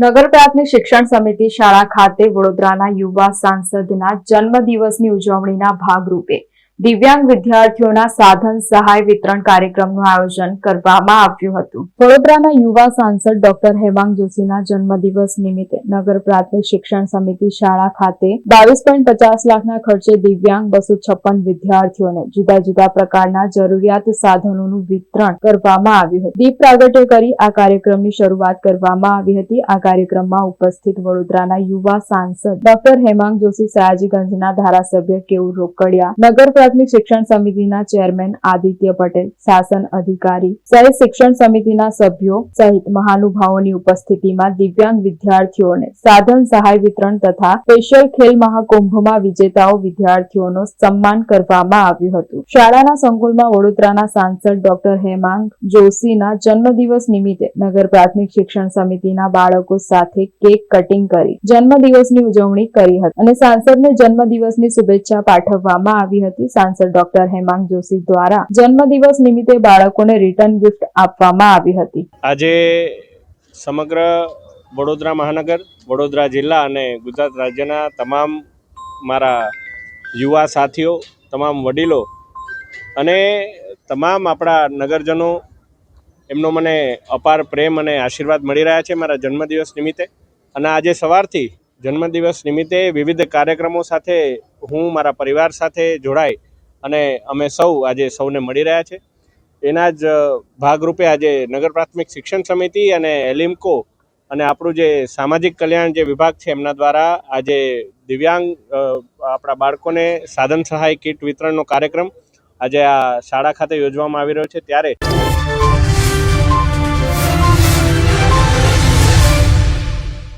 નગર પ્રાથમિક શિક્ષણ સમિતિ શાળા ખાતે વડોદરાના યુવા સાંસદના જન્મદિવસની ઉજવણીના ભાગરૂપે દિવ્યાંગ વિદ્યાર્થીઓના સાધન સહાય વિતરણ કાર્યક્રમનું આયોજન કરવામાં આવ્યું હતું. વડોદરાના યુવા સાંસદ ડોક્ટર હેમાંગ જોશીના જન્મદિવસ નિમિત્તે નગર પ્રાથમિક શિક્ષણ સમિતિ શાળા ખાતે બાવીસ પોઈન્ટ પચાસ લાખના ખર્ચે દિવ્યાંગ બસો છપ્પન વિદ્યાર્થીઓને જુદા જુદા પ્રકારના જરૂરિયાત સાધનોનું વિતરણ કરવામાં આવ્યું હતું. દીપ પ્રાગટ્ય કરી આ કાર્યક્રમની શરૂઆત કરવામાં આવી હતી. આ કાર્યક્રમમાં ઉપસ્થિત વડોદરાના યુવા સાંસદ ડોક્ટર હેમાંગ જોશી, સયાજીગંજના ધારાસભ્ય કેવું રોકડિયા, નગર પ્રાથમિક શિક્ષણ સમિતિના ચેરમેન આદિત્ય પટેલ, શાસન અધિકારી સહિત શિક્ષણ સમિતિના સભ્યો સહિત મહાનુભાવોની ઉપસ્થિતિમાં દિવ્યાંગ વિદ્યાર્થીઓને સાધન સહાય વિતરણ તથા સ્પેશિયલ ખેલ મહાકુંભમાં વિજેતાઓ વિદ્યાર્થીઓનો સન્માન કરવામાં આવ્યું હતું. શાળાના સંકુલમાં વડોદરાના સાંસદ ડોક્ટર હેમાંગ જોશીના જન્મદિવસ નિમિત્તે નગર પ્રાથમિક શિક્ષણ સમિતિના બાળકો સાથે કેક કટિંગ કરી જન્મદિવસની ઉજવણી કરી હતી અને સાંસદને જન્મદિવસની શુભેચ્છા પાઠવવામાં આવી હતી. સાંસદ ડોક્ટર હેમાંગ જોશી દ્વારા જન્મદિવસ નિમિત્તે બાળકોને રિટર્ન ગિફ્ટ આપવામાં આવી હતી. આજે સમગ્ર વડોદરા મહાનગર, વડોદરા જિલ્લા અને ગુજરાત રાજ્યના તમામ મારા યુવા સાથીઓ, તમામ વડીલો અને તમામ આપણા નગરજનો, એમનો મને અપાર પ્રેમ અને આશીર્વાદ મળી રહ્યા છે મારા જન્મદિવસ નિમિત્તે. અને આજે સવારથી જન્મદિવસ નિમિત્તે વિવિધ કાર્યક્રમો સાથે હું, મારા પરિવાર સાથે જોડાઈ અને અમે સૌ આજે સૌને મળી રહ્યા છે. એના જ ભાગરૂપે આજે નગર પ્રાથમિક શિક્ષણ સમિતિ અને એલિમ્કો અને આપણું જે સામાજિક કલ્યાણ જે વિભાગ છે, એમના દ્વારા આજે દિવ્યાંગ આપણા બાળકોને સાધન સહાય કીટ વિતરણનો કાર્યક્રમ આજે આ શાળા ખાતે યોજવામાં આવી રહ્યો છે. ત્યારે